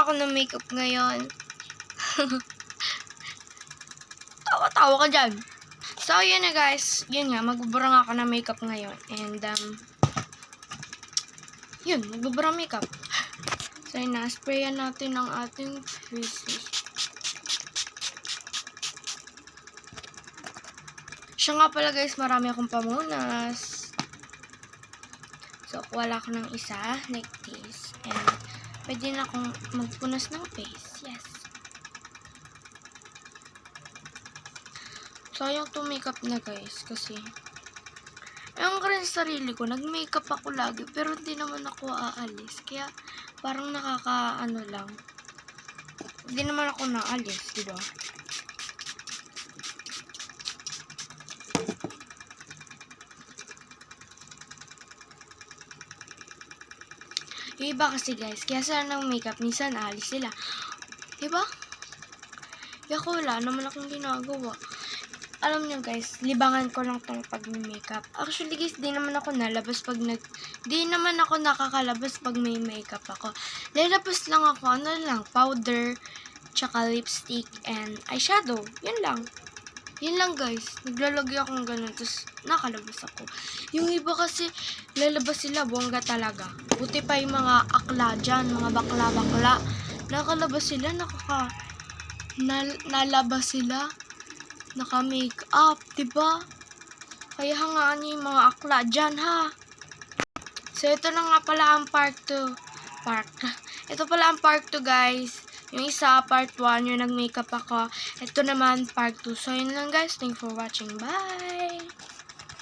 ako ng makeup ngayon. Tawa-tawa ka dyan. So, yun na guys. Yun nga, magbuburang ako ng makeup ngayon. And, um, yun, magbuburang makeup. So, yun na, sprayan natin ang ating faces. Siya nga pala guys, marami akong pamunas. So, wala ko ng isa, like this. And, pwede na akong magpunas ng face. Yes. Sayang to makeup na guys, kasi Ewan ko rin sa sarili ko, nag-makeup ako lagi, pero hindi naman ako aalis. Kaya, parang nakaka, ano lang. Hindi naman ako naalis, di ba? Yung iba kasi guys, kaya sila ng makeup, minsan alis sila. Di ba? Kaya ako wala naman akong ginagawa. Alam niyo guys, libangan ko lang tong pag-makeup. Actually guys, di naman ako nalabas pag nag... Di naman ako nakakalabas pag may makeup ako. Lalabas lang ako, ano lang, powder, tsaka lipstick, and eyeshadow. Yun lang. Yun lang guys. Naglalagay akong ganun, tapos nakalabas ako. Yung iba kasi, lalabas sila, bongga talaga. Buti pa yung mga akla dyan, mga bakla-bakla. Nakalabas sila, nakaka... Nal nalabas sila naka-make up, 'di ba? Kaya hangaan niyo yung mga akla diyan, ha. So ito na nga pala ang part 2. Part. Ito pala ang part 2, guys. Yung isa, part 1, yung nag-makeup ako. Ito naman, part 2. So, yun lang, guys. Thanks for watching. Bye!